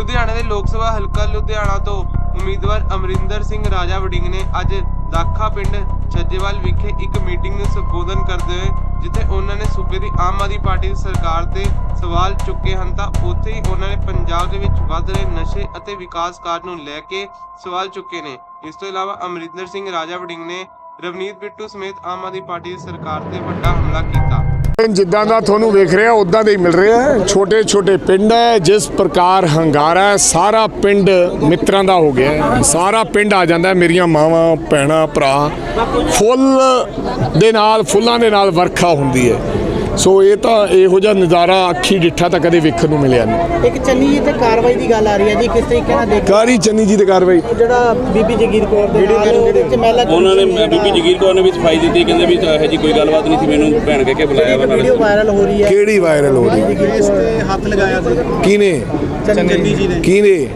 ਲੁਧਿਆਣਾ ਦੇ ਲੋਕ ਸਭਾ ਹਲਕਾ ਲੁਧਿਆਣਾ ਤੋਂ ਉਮੀਦਵਾਰ ਅਮਰਿੰਦਰ ਸਿੰਘ ਰਾਜਾ ਵੜਿੰਗ ਨੇ ਅੱਜ ਦਾਖਾ ਪਿੰਡ ਛੱਜੇਵਾਲ ਵਿਖੇ ਇੱਕ ਮੀਟਿੰਗ ਨੂੰ ਸੰਬੋਧਨ ਕਰਦੇ ਹੋਏ, ਜਿੱਥੇ ਉਹਨਾਂ ਨੇ ਸੂਬੇ ਦੀ ਆਮ ਆਦਮੀ ਪਾਰਟੀ ਦੀ ਸਰਕਾਰ ਤੇ ਸਵਾਲ ਚੁੱਕੇ ਹਨ ਤਾਂ ਉੱਥੇ ਹੀ ਉਹਨਾਂ ਨੇ ਪੰਜਾਬ ਦੇ ਵਿੱਚ ਵੱਧ ਰਹੇ ਨਸ਼ੇ ਅਤੇ ਵਿਕਾਸ ਕਾਰਜ ਨੂੰ ਲੈ ਕੇ ਸਵਾਲ ਚੁੱਕੇ ਨੇ। ਇਸ ਤੋਂ ਇਲਾਵਾ ਅਮਰਿੰਦਰ ਸਿੰਘ ਰਾਜਾ ਵੜਿੰਗ ਨੇ ਰਵਨੀਤ ਬਿੱਟੂ ਸਮੇਤ ਆਮ ਆਦਮੀ ਪਾਰਟੀ ਦੀ ਸਰਕਾਰ ਤੇ ਵੱਡਾ ਹਮਲਾ ਕੀਤਾ। ਜਿੱਦਾਂ ਦਾ ਤੁਹਾਨੂੰ ਵੇਖ ਰਿਹਾ ਉਦਾਂ ਦੇ ਹੀ ਮਿਲ ਰਿਹਾ ਹੈ ਛੋਟੇ ਛੋਟੇ ਪਿੰਡ ਹੈ, ਜਿਸ ਪ੍ਰਕਾਰ ਹੰਗਾਰਾ ਹੈ, ਸਾਰਾ ਪਿੰਡ ਮਿੱਤਰਾਂ ਦਾ ਹੋ ਗਿਆ ਹੈ। ਸਾਰਾ ਪਿੰਡ ਆ ਜਾਂਦਾ ਮੇਰੀਆਂ ਮਾਵਾਂ, ਭੈਣਾਂ, ਭਰਾ, ਫੁੱਲ ਦੇ ਨਾਲ, ਫੁੱਲਾਂ ਦੇ ਨਾਲ ਵਰਖਾ ਹੁੰਦੀ ਹੈ ਸੋ ਇਹ ਤਾਂ ਇਹੋ ਜਿਹਾ ਨਜ਼ਾਰਾ ਅੱਖੀ ਡਿੱਠਾ ਤਾਂ ਕਦੇ ਵੇਖਣ ਨੂੰ ਮਿਲਿਆ ਨਹੀਂ। ਇੱਕ ਚੰਨੀ ਜੀ ਤੇ ਕਾਰਵਾਈ ਦੀ ਗੱਲ ਆ ਰਹੀ ਹੈ ਜੀ ਕਿਸ ਤਰੀਕੇ ਨਾਲ ਦੇਖ। ਕਾਰੀ ਚੰਨੀ ਜੀ ਦੀ ਕਾਰਵਾਈ? ਜਿਹੜਾ ਬੀਬੀ ਜਗੀਰ ਕੌਰ ਦੇ ਨਾਲ ਉਹਦੇ ਵਿੱਚ ਮਹਿਲਾ ਉਹਨਾਂ ਨੇ ਬੀਬੀ ਜਗੀਰ ਕੌਰ ਨੇ ਵੀ ਸਫ਼ਾਈ ਦਿੱਤੀ ਕਹਿੰਦੇ ਵੀ ਇਹੋ ਜੀ ਕੋਈ ਗੱਲਬਾਤ ਨਹੀਂ ਸੀ ਮੈਨੂੰ ਭੈਣ ਕਹਿ ਕੇ ਬੁਲਾਇਆ ਵਾ ਵੀਡੀਓ ਵਾਇਰਲ ਹੋ ਰਹੀ ਹੈ। ਕਿਹੜੀ ਵਾਇਰਲ ਹੋ ਰਹੀ ਇਸ ਤੇ ਹੱਥ ਲਗਾਇਆ ਸੀ। ਕਿਨੇ ਚੰਨੀ ਜੀ ਨੇ। ਕਿਨੇ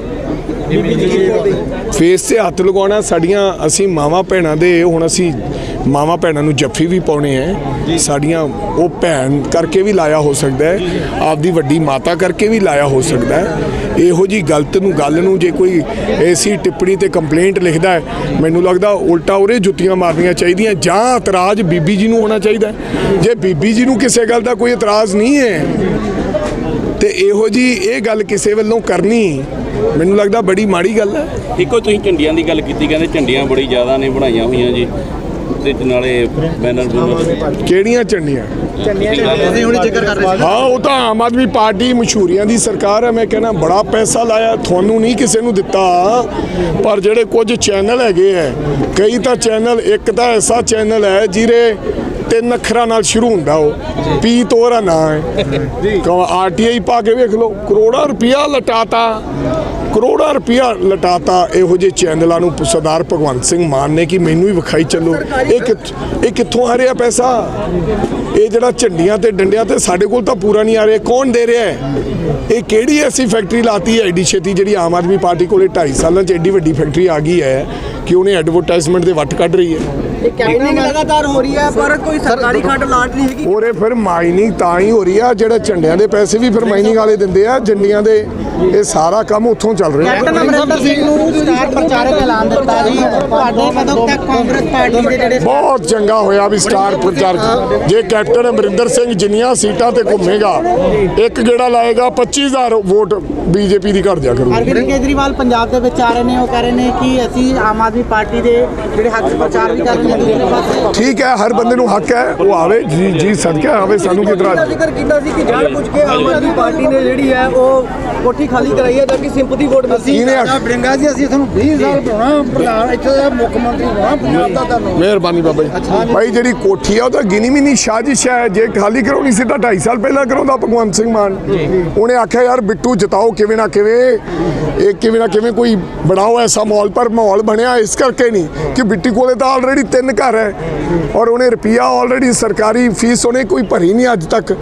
ਬੀਬੀ ਜਗੀਰ ਕੌਰ ਦੀ। ਫੇਸ ਤੇ ਹੱਥ ਲਗਾਉਣਾ ਸਾਡੀਆਂ ਅਸੀਂ ਮਾਵਾਂ ਭੈਣਾਂ ਦੇ ਹੁਣ ਅਸੀਂ ਮਾਵਾਂ ਭੈਣਾਂ ਨੂੰ ਜੱਫੀ ਵੀ ਪਾਉਣੇ ਹੈ। ਸਾਡੀਆਂ ਉਹ ਭੈਣ ਕਰਕੇ ਵੀ ਲਾਇਆ ਹੋ ਸਕਦਾ ਹੈ। ਆਪਦੀ ਵੱਡੀ ਮਾਤਾ ਕਰਕੇ ਵੀ ਲਾਇਆ ਹੋ ਸਕਦਾ ਹੈ। ਇਹੋ ਜੀ ਗਲਤ ਨੂੰ ਗੱਲ ਨੂੰ ਜੇ ਕੋਈ ਐਸੀ ਟਿੱਪਣੀ ਤੇ ਕੰਪਲੇਂਟ ਲਿਖਦਾ ਹੈ, ਮੈਨੂੰ ਲੱਗਦਾ ਉਲਟਾ ਉਰੇ ਜੁੱਤੀਆਂ ਮਾਰਨੀਆਂ ਚਾਹੀਦੀਆਂ ਜਾਂ ਇਤਰਾਜ਼ ਬੀਬੀ ਜੀ ਨੂੰ ਹੋਣਾ ਚਾਹੀਦਾ ਜੇ ਬੀਬੀ ਜੀ ਨੂੰ ਕਿਸੇ ਗੱਲ ਦਾ ਕੋਈ ਇਤਰਾਜ਼ ਨਹੀਂ ਹੈ, ਤੇ ਇਹੋ ਜੀ ਇਹ ਗੱਲ ਕਿਸੇ ਵੱਲੋਂ ਕਰਨੀ, ਮੈਨੂੰ ਲੱਗਦਾ ਬੜੀ ਮਾੜੀ ਗੱਲ ਹੈ। ਇੱਕੋ ਤੁਸੀਂ ਝੰਡੀਆਂ ਦੀ ਗੱਲ ਕੀਤੀ, ਕਹਿੰਦੇ ਝੰਡੀਆਂ ਬੜੀ ਜ਼ਿਆਦਾ ਨੇ ਬਣਾਈਆਂ ਹੋਈਆਂ ਜੀ। ਤੇ ਨਾਲੇ ਬੈਨਰ ਬੂਨਰ ਕਿਹੜੀਆਂ ਚੰਡੀਆਂ? ਅਸੀਂ ਹੁਣ ਜ਼ਿਕਰ ਕਰ ਰਹੇ ਹਾਂ ਉਹ ਤਾਂ ਆਮ ਆਦਮੀ ਪਾਰਟੀ ਮਸ਼ਹੂਰੀਆਂ ਦੀ ਸਰਕਾਰ ਹੈ। ਮੈਂ ਕਹਿੰਦਾ ਬੜਾ ਪੈਸਾ ਲਾਇਆ ਤੁਹਾਨੂੰ ਨਹੀਂ ਕਿਸੇ ਨੂੰ ਦਿੱਤਾ। ਪਰ ਜਿਹੜੇ ਕੁਝ ਚੈਨਲ ਹੈਗੇ ਹੈ ਕਈ ਤਾਂ ਚੈਨਲ ਇੱਕ ਤਾਂ ਐਸਾ ਚੈਨਲ ਹੈ ਜਿਹਦੇ ਤਿੰਨ ਅੱਖਰਾਂ ਨਾਲ ਸ਼ੁਰੂ ਹੁੰਦਾ ਉਹ। ਪੀ ਤੋਰਾ ਨਾਂ ਹੈ ਕਹੋ ਆਰਟੀਆਈ ਪਾ ਕੇ ਵੇਖ ਲਓ ਕਰੋੜਾਂ ਰੁਪਇਆ ਲਟਾਤਾ। ਕਰੋੜਾਂ ਰੁਪਇਆ ਲਟਾਤਾ ਇਹੋ ਜਿਹੇ ਚੈਨਲਾਂ ਨੂੰ ਸਰਦਾਰ ਭਗਵੰਤ ਸਿੰਘ ਮਾਨ ਨੇ ਕਿ ਮੈਨੂੰ ਹੀ ਵਿਖਾਈ ਚੱਲੋ। ਇਹ ਕਿੱਥ- ਇਹ ਕਿੱਥੋਂ ਆ ਰਿਹਾ ਪੈਸਾ? ਇਹ ਜਿਹੜਾ ਝੰਡੀਆਂ ਤੇ ਡੰਡਿਆਂ ਤੇ ਸਾਡੇ ਕੋਲ ਤਾਂ ਪੂਰਾ ਨਹੀਂ ਆ ਰਿਹਾ। ਕੌਣ ਦੇ ਰਿਹਾ ਹੈ? ਇਹ ਕਿਹੜੀ ਐਸੀ ਫੈਕਟਰੀ ਲਾਤੀ ਹੈ ਐਡੀ ਛੇਤੀ ਜਿਹੜੀ ਆਮ ਆਦਮੀ ਪਾਰਟੀ ਕੋਲੇ 2.5 ਸਾਲਾਂ 'ਚ ਐਡੀ ਵੱਡੀ ਫੈਕਟਰੀ ਆ ਗਈ ਹੈ ਕਿ ਉਹਨੇ ਐਡਵਰਟਾਈਜ਼ਮੈਂਟ ਦੇ ਵੱਟ ਕੱਢ ਰਹੀ ਹੈ? ਇਹ ਕੈਂਪੇਨਿੰਗ ਲਗਾਤਾਰ ਹੋ ਰਹੀ ਹੈ ਪਰ ਕੋਈ ਸਰਕਾਰੀ ਖੰਡ ਲਾਟ ਨਹੀਂ ਹੈਗੀ। ਉਹਰੇ ਫਿਰ ਮਾਈਨਿੰਗ ਤਾਂ ਹੀ ਹੋ ਰਹੀ ਆ ਜਿਹੜੇ ਝੰਡਿਆਂ ਦੇ ਪੈਸੇ ਵੀ ਫਿਰ ਮਾਈਨਿੰਗ ਵਾਲੇ ਦਿੰਦੇ ਆ ਝੰਡੀਆਂ ਦੇ ਇਹ ਸਾਰਾ ਕੰਮ ਉੱਥੋਂ ਚੱਲ ਰਿਹਾ। ਕੈਪਟਨ ਅਮਰਿੰਦਰ ਸਿੰਘ ਨੂੰ ਸਟਾਰ ਪ੍ਰਚਾਰਕ ਐਲਾਨ ਦਿੱਤਾ ਜੀ। ਤੁਹਾਡੇ ਕਦੋਂ ਤੱਕ ਕਾਂਗਰਸ ਪਾਰਟੀ ਦੇ ਜਿਹੜੇ ਬਹੁਤ ਚੰਗਾ ਹੋਇਆ ਵੀ ਸਟਾਰ ਪ੍ਰਚਾਰਕ। ਜੇ ਕੈਪਟਨ ਅਮਰਿੰਦਰ ਸਿੰਘ ਜਿੰਨੀਆਂ ਸੀਟਾਂ ਤੇ ਘੁੰਮੇਗਾ ਇੱਕ ਗੇੜਾ ਲਾਏਗਾ 25000 ਵੋਟ ਬੀਜੇਪੀ ਦੀ ਘਟ ਜਾ ਕਰੂ। ਅਰਵਿੰਦ ਕੇਜਰੀਵਾਲ ਪੰਜਾਬ ਦੇ ਵਿੱਚ ਆ ਰਹੇ ਨੇ ਉਹ ਕਹਿ ਰਹੇ ਨੇ ਕਿ ਅਸੀਂ ਆਮ ਆਦਮੀ ਪਾਰਟੀ ਦੇ ਜਿਹੜੇ ਹੱਕ ਪ੍ਰਚਾਰ ਵੀ ਕਰ ਰਹੇ ਨੇ ਦੂਸਰੇ ਪਾਸੇ। ਠੀਕ ਹੈ ਹਰ ਬੰਦੇ ਨੂੰ ਹੱਕ ਹੈ ਉਹ ਆਵੇ ਜੀ ਜੀ ਸਦਕੇ ਆਵੇ ਸਾਨੂੰ ਕੀ ਇਤਰਾਜ਼? ਜ਼ਿਕਰ ਕੀਤਾ ਸੀ ਕਿ ਜਾਣ ਬੁੱਝ ਕੇ ਆਮ ਆਦਮੀ ਪਾਰਟੀ ਨੇ ਜਿਹੜੀ ਹੈ ਉਹ ਕੋਠੀ ਖਾਲੀ ਕਰਾਈ ਹੈ ਤਾਂ ਕਿ ਸਿੰਪਥੀ ਵੋਟ ਮਿਲਦੀ। ਆਖ- ਬੜਿੰਗਾ ਜੀ ਅਸੀਂ ਤੁਹਾਨੂੰ 20 ਸਾਲ ਬਣਾਉਣਾ ਪ੍ਰਧਾਨ ਇੱਥੇ ਦਾ ਮੁੱਖ ਮੰਤਰੀ ਬਣਾਉਣਾ ਪੰਜਾਬ ਦਾ ਤੁਹਾਨੂੰ ਮਿਹਰਬਾਨੀ ਬਾਬਾ ਜੀ। ਭਾਈ ਜਿਹੜੀ ਕੋਠੀ ਆ ਉਹ ਤਾਂ ਗਿਨੀ ਮਿਨੀ ਸਾਜ਼ਿਸ਼ ਹੈ ਜੇ ਖਾਲੀ ਕਰਾਉਣੀ ਸੀ ਤਾਂ 2.5 ਸਾਲ ਪਹਿਲਾਂ ਕਰਾਉਂਦਾ ਭਗਵੰਤ ਸਿੰਘ ਮਾਨ। ਉਹਨੇ ਆਖਿਆ ਯਾਰ ਬਿੱਟੂ ਜਿਤਾਓ ਕਿਵੇਂ ਨਾ ਕਿਵੇਂ, ਇਹ ਕਿਵੇਂ ਨਾ ਕਿਵੇਂ ਕੋਈ ਬਣਾਓ ਐਸਾ ਮਾਹੌਲ, ਪਰ ਮਾਹੌਲ ਬਣਿਆ ਇਸ ਕਰਕੇ ਨਹੀਂ ਕਿ ਬਿੱਟੀ ਕੋਲੇ ਤਾਂ ਆਲਰੇਡੀ ਤਿੰਨ ਘਰ ਹੈ ਔਰ ਉਹਨੇ ਰੁਪਿਆ ਆਲਰੇਡੀ ਸਰਕਾਰੀ ਫੀਸ ਉਹਨੇ ਕੋਈ ਭਰੀ ਨਹੀਂ ਅੱਜ ਤੱਕ।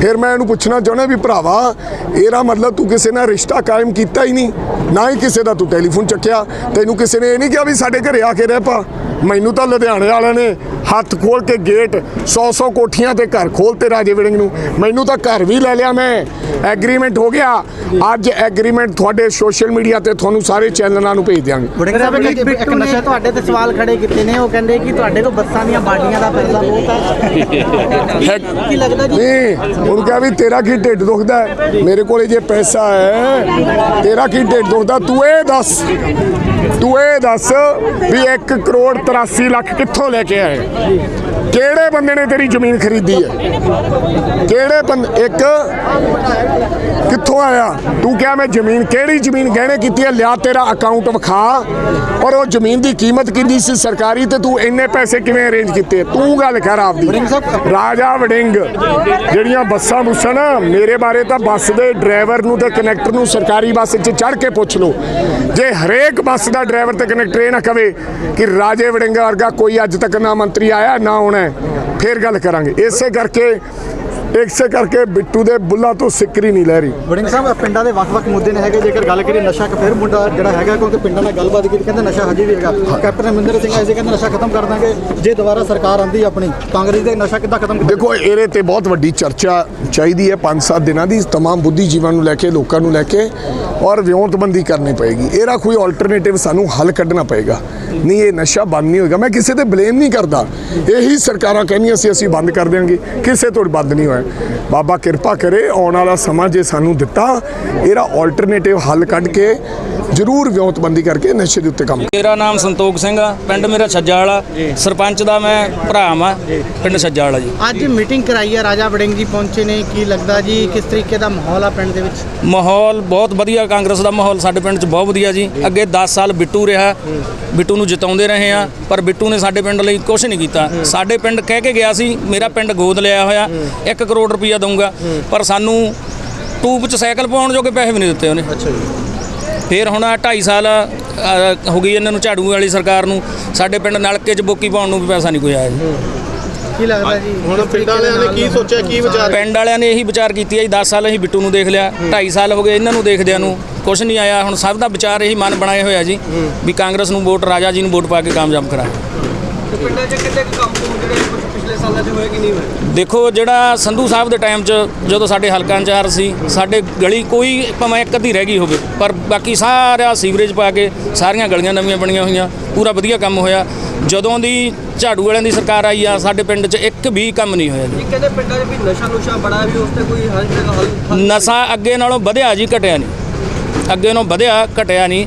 ਫਿਰ ਮੈਂ ਇਹਨੂੰ ਪੁੱਛਣਾ ਚਾਹੁੰਦਾ ਵੀ ਭਰਾਵਾ, ਇਹਦਾ ਮਤਲਬ ਤੂੰ ਕਿਸੇ ਨਾਲ ਰਿਸ਼ਤਾ ਕਾਇਮ ਕੀਤਾ ਹੀ ਨਹੀਂ, ਨਾ ਹੀ ਕਿਸੇ ਦਾ ਤੂੰ ਟੈਲੀਫੋਨ ਚੱਕਿਆ। ਤੈਨੂੰ ਕਿਸੇ ਨੇ ਇਹ ਨਹੀਂ ਕਿਹਾ ਵੀ ਸਾਡੇ ਘਰੇ ਆ ਕੇ ਰਹਿ ਪਾ। ਮੈਨੂੰ ਤਾਂ ਲੁਧਿਆਣੇ ਵਾਲਿਆਂ ਨੇ ਹੱਥ ਖੋਲ ਕੇ ਗੇਟ 100-100 ਕੋਠੀਆਂ ਤੇ ਘਰ ਖੋਲਤੇ ਰਾਜੇ ਵਿੜਿੰਗ ਨੂੰ। ਮੈਨੂੰ ਤਾਂ ਘਰ ਵੀ ਲੈ ਲਿਆ ਮੈਂ। ਐਗਰੀਮੈਂਟ ਹੋ ਗਿਆ। ਅੱਜ ਐਗਰੀਮੈਂਟ ਤੁਹਾਡੇ ਸੋਸ਼ਲ ਮੀਡੀਆ ਤੇ ਤੁਹਾਨੂੰ ਸਾਰੇ ਚੈਨਲਾਂ ਨੂੰ ਭੇਜ ਦਿਆਂਗੇ। ਇੱਕ ਬਿੱਟੂ ਨੇ ਤੁਹਾਡੇ ਤੇ ਸਵਾਲ ਖੜੇ ਕੀਤੇ ਨੇ। ਉਹ ਕਹਿੰਦੇ ਕਿ ਤੁਹਾਡੇ ਕੋਲ ਬੱਸਾਂ ਦੀਆਂ ਬਾਡੀਆਂ ਦਾ ਪੈਸਾ ਬਹੁਤ ਹੈ। ਕੀ ਲੱਗਦਾ ਜੀ? ਨਹੀਂ ਉਹਨੂੰ ਕਿਹਾ ਵੀ ਤੇਰਾ ਕੀ ਢਿੱਡ ਦੁਖਦਾ? ਮੇਰੇ ਕੋਲੇ ਜੇ ਪੈਸਾ ਹੈ ਤੇਰਾ ਕੀ ਢਿੱਡ ਦੁਖਦਾ? ਤੂੰ ਇਹ ਦੱਸ। ਤੂੰ ਇਹ ਦੱਸ ਵੀ 1 ਕਰੋੜ 83 ਲੱਖ ਕਿੱਥੋਂ ਲੈ ਕੇ ਆਏ? ਕਿਹੜੇ ਬੰਦੇ ਨੇ ਤੇਰੀ ਜ਼ਮੀਨ ਖਰੀਦੀ ਹੈ? ਕਿਹੜੇ ਬੰਦੇ ਇੱਕ ਕਿੱਥੋਂ ਆਇਆ? ਤੂੰ ਕਿਹਾ ਮੈਂ ਜ਼ਮੀਨ ਕਿਹੜੀ ਜ਼ਮੀਨ ਗਹਿਣੇ ਕੀਤੀ ਹੈ? ਲਿਆ ਤੇਰਾ ਅਕਾਊਂਟ ਵਿਖਾ। ਔਰ ਉਹ ਜ਼ਮੀਨ ਦੀ ਕੀਮਤ ਕਿੰਨੀ ਸੀ ਸਰਕਾਰੀ ਤੇ ਤੂੰ ਇੰਨੇ ਪੈਸੇ ਕਿਵੇਂ ਅਰੇਂਜ ਕੀਤੇ? ਤੂੰ ਗੱਲ ਕਰ ਆਪਦੀ। ਰਾਜਾ ਵੜਿੰਗ ਜਿਹੜੀਆਂ ਬੱਸਾਂ ਬੁੱਸਾਂ ਨਾ ਮੇਰੇ ਬਾਰੇ ਤਾਂ ਬੱਸ ਦੇ ਡਰਾਈਵਰ ਨੂੰ ਤੇ ਕਨੈਕਟਰ ਨੂੰ ਸਰਕਾਰੀ ਬੱਸ 'ਚ ਚੜ੍ਹ ਕੇ ਪੁੱਛ ਲਓ। ਜੇ ਹਰੇਕ ਬੱਸ ਦਾ ਡਰਾਈਵਰ ਤੇ ਕਨੈਕਟਰ ਇਹ ਨਾ ਕਵੇ ਕਿ ਰਾਜੇ ਵੜਿੰਗਾ ਵਰਗਾ ਕੋਈ ਅੱਜ ਤੱਕ ਨਾ ਮੰਤਰੀ ਆਇਆ ਨਾ ਆਉਣਾ ਹੈ, ਫਿਰ ਗੱਲ ਕਰਾਂਗੇ। ਇਸੇ ਕਰਕੇ ਇਸੇ ਕਰਕੇ ਬਿੱਟੂ ਦੇ ਬੁੱਲਾਂ ਤੋਂ ਸਿੱਕਰੀ ਨਹੀਂ ਲੈ ਰਹੀ ਵੜਿੰਗ ਸਾਹਿਬ ਪਿੰਡਾਂ ਦੇ ਵੱਖ-ਵੱਖ ਮੁੱਦੇ ਨੇ ਹੈਗੇ ਜੇਕਰ ਗੱਲ ਕਰੀਏ ਨਸ਼ਾ ਇੱਕ ਫਿਰ ਮੁੱਦਾ ਜਿਹੜਾ ਹੈਗਾ ਕਿਉਂਕਿ ਪਿੰਡਾਂ ਨਾਲ ਗੱਲਬਾਤ ਕੀਤੀ ਕਹਿੰਦੇ ਨਸ਼ਾ ਹਜੇ ਵੀ ਹੈਗਾ ਕੈਪਟਨ ਅਮਰਿੰਦਰ ਸਿੰਘ ਐਸੇ ਕਹਿੰਦੇ ਨਸ਼ਾ ਖਤਮ ਕਰ ਦਾਂਗੇ ਜੇ ਦੁਬਾਰਾ ਸਰਕਾਰ ਆਂਦੀ ਆਪਣੀ ਕਾਂਗਰਸ ਦੇ ਨਸ਼ਾ ਕਿੱਦਾਂ ਖਤਮ ਕਰ ਦੇਖੋ ਇਹਦੇ ਤੇ ਬਹੁਤ ਵੱਡੀ ਚਰਚਾ ਚਾਹੀਦੀ ਹੈ 5-7 ਦਿਨਾਂ ਦੀ तमाम ਬੁੱਧੀਜੀਵਾਂ ਨੂੰ ਲੈ ਕੇ ਲੋਕਾਂ ਨੂੰ ਲੈ ਕੇ ਔਰ ਵਿਉਂਤਬੰਦੀ ਕਰਨੀ ਪਏਗੀ ਇਹਦਾ ਕੋਈ ਆਲਟਰਨੇਟਿਵ ਸਾਨੂੰ ਹੱਲ ਕੱਢਣਾ ਪਏਗਾ ਨਹੀਂ ਇਹ ਨਸ਼ਾ ਬੰਦ ਨਹੀਂ ਹੋਏਗਾ ਮੈਂ ਕਿਸੇ ਤੇ ਬਲੇਮ ਨਹੀਂ ਕਰਦਾ ਇਹੀ ਸਰਕਾਰਾਂ ਕਹਿੰਦੀਆਂ ਸੀ ਅਸੀਂ ਬੰਦ ਕਰ ਦਿਆਂਗੇ ਕਿਸੇ ਤੋਂ ਬੰਦ ਨਹੀਂ ਹੋਇਆ ਬਾਬਾ ਕਿਰਪਾ ਕਰੇ ਆਉਣ ਵਾਲਾ ਸਮਾਂ ਜੇ ਸਾਨੂੰ ਦਿੱਤਾ ਇਹਦਾ ਆਲਟਰਨੇਟਿਵ ਹੱਲ ਕੱਢ ਕੇ ਜ਼ਰੂਰ ਵਿਉਂਤਬੰਦੀ ਕਰਕੇ ਨਸ਼ੇ ਦੇ ਉੱਤੇ ਕੰਮ ਮੇਰਾ ਨਾਮ ਸੰਤੋਖ ਸਿੰਘ ਆ ਪਿੰਡ ਮੇਰਾ ਛੱਜਾ ਵਾਲਾ। ਸਰਪੰਚ ਦਾ ਮੈਂ ਭਰਾ ਆ ਪਿੰਡ ਛੱਜਾ ਵਾਲਾ ਜੀ। ਅੱਜ ਮੀਟਿੰਗ ਕਰਾਈ ਹੈ ਰਾਜਾ ਵੜਿੰਗ ਜੀ ਪਹੁੰਚੇ ਨੇ ਕੀ ਲੱਗਦਾ ਜੀ ਕਿਸ ਤਰੀਕੇ ਦਾ ਮਾਹੌਲ ਆ ਪਿੰਡ ਦੇ ਵਿੱਚ? ਮਾਹੌਲ ਬਹੁਤ ਵਧੀਆ ਕਾਂਗਰਸ ਦਾ ਮਾਹੌਲ ਸਾਡੇ ਪਿੰਡ 'ਚ ਬਹੁਤ ਵਧੀਆ ਜੀ। ਅੱਗੇ 10 ਸਾਲ ਬਿੱਟੂ ਰਿਹਾ ਬਿੱਟੂ ਨੂੰ ਜਿਤਾਉਂਦੇ ਰਹੇ ਆ ਪਰ ਬਿੱਟੂ ਨੇ ਸਾਡੇ ਪਿੰਡ ਲਈ ਕੁਝ ਨਹੀਂ ਕੀਤਾ। ਸਾਡੇ ਪਿੰਡ ਕਹਿ ਕੇ ਗਿਆ ਸੀ ਮੇਰਾ ਪਿੰਡ ਗੋਦ ਲਿਆ ਹੋਇਆ 1 ਕਰੋੜ ਰੁਪਈਆ ਦਊਂਗਾ। ਪਰ ਸਾਨੂੰ ਟੂਬ 'ਚ ਸਾਈਕਲ ਪਾਉਣ ਜੋਗੇ ਪੈਸੇ ਵੀ ਨਹੀਂ ਦਿੱਤੇ ਉਹਨੇ। ਅੱਛਾ ਜੀ। ਫਿਰ ਹੁਣ 2.5 ਸਾਲ ਅ, ਹੋ ਗਈ ਇਹਨਾਂ ਨੂੰ ਝਾੜੂ ਵਾਲੀ ਸਰਕਾਰ ਨੂੰ ਸਾਡੇ ਪਿੰਡ ਨਲਕੇ 'ਚ ਬੋਕੀ ਪਾਉਣ ਨੂੰ ਵੀ ਪੈਸਾ ਨਹੀਂ ਕੋਈ ਆਇਆ ਜੀ। ਕੀ ਲੱਗਦਾ ਜੀ? ਹੁਣ ਪਿੰਡਾਂ ਵਾਲਿਆਂ ਨੇ ਕੀ ਸੋਚਿਆ ਕੀ ਵਿਚਾਰ ਪਿੰਡ ਵਾਲਿਆਂ ਨੇ ਇਹੀ ਵਿਚਾਰ ਕੀਤੀ ਹੈ ਜੀ 10 ਸਾਲ ਅਸੀਂ ਬਿੱਟੂ ਨੂੰ ਦੇਖ ਲਿਆ 2.5 ਸਾਲ ਹੋ ਗਏ ਇਹਨਾਂ ਨੂੰ ਦੇਖਦਿਆਂ ਨੂੰ ਕੁਝ ਨਹੀਂ ਆਇਆ ਹੁਣ ਸਭ ਦਾ ਵਿਚਾਰ ਇਹੀ ਮਨ ਬਣਾਏ ਹੋਇਆ ਜੀ ਵੀ ਕਾਂਗਰਸ ਨੂੰ ਵੋਟ ਰਾਜਾ ਜੀ ਨੂੰ ਵੋਟ ਪਾ ਕੇ ਕਾਮਯਾਬ ਕਰਾ ਪਿੰਡਾਂ 'ਚ ਕਿੰਨੇ ਕੰਮ ਕੁਮ ਜਿਹੜੇ ਸਾਲਾਂ 'ਚ ਹੋਏ ਕਿ ਨਹੀਂ ਹੋਏ ਦੇਖੋ ਜਿਹੜਾ ਸੰਧੂ ਸਾਹਿਬ ਦੇ ਟਾਈਮ 'ਚ ਜਦੋਂ ਸਾਡੇ ਹਲਕਾ ਇੰਚਾਰਜ ਸੀ ਸਾਡੇ ਗਲੀ ਕੋਈ ਭਾਵੇਂ ਇੱਕ ਅੱਧੀ ਰਹਿ ਗਈ ਹੋਵੇ ਪਰ ਬਾਕੀ ਸਾਰਾ ਸੀਵਰੇਜ ਪਾ ਕੇ ਸਾਰੀਆਂ ਗਲੀਆਂ ਨਵੀਆਂ ਬਣੀਆਂ ਹੋਈਆਂ ਪੂਰਾ ਵਧੀਆ ਕੰਮ ਹੋਇਆ। ਜਦੋਂ ਦੀ ਝਾੜੂ ਵਾਲਿਆਂ ਦੀ ਸਰਕਾਰ ਆਈ ਆ ਸਾਡੇ ਪਿੰਡ 'ਚ ਇੱਕ ਵੀ ਕੰਮ ਨਹੀਂ ਹੋਇਆ ਜੀ। ਕਹਿੰਦੇ ਪਿੰਡਾਂ 'ਚ ਵੀ ਨਸ਼ਾ ਨੁਸ਼ਾ ਬੜਾ ਵੀ ਉਸ ਤੇ ਕੋਈ ਹੱਲ ਹੱਲ ਨਸ਼ਾ ਅੱਗੇ ਨਾਲੋਂ ਵਧਿਆ ਜੀ ਘਟਿਆ ਨਹੀਂ। ਅੱਗੇ ਨਾਲੋਂ ਵਧਿਆ ਘਟਿਆ ਨਹੀਂ।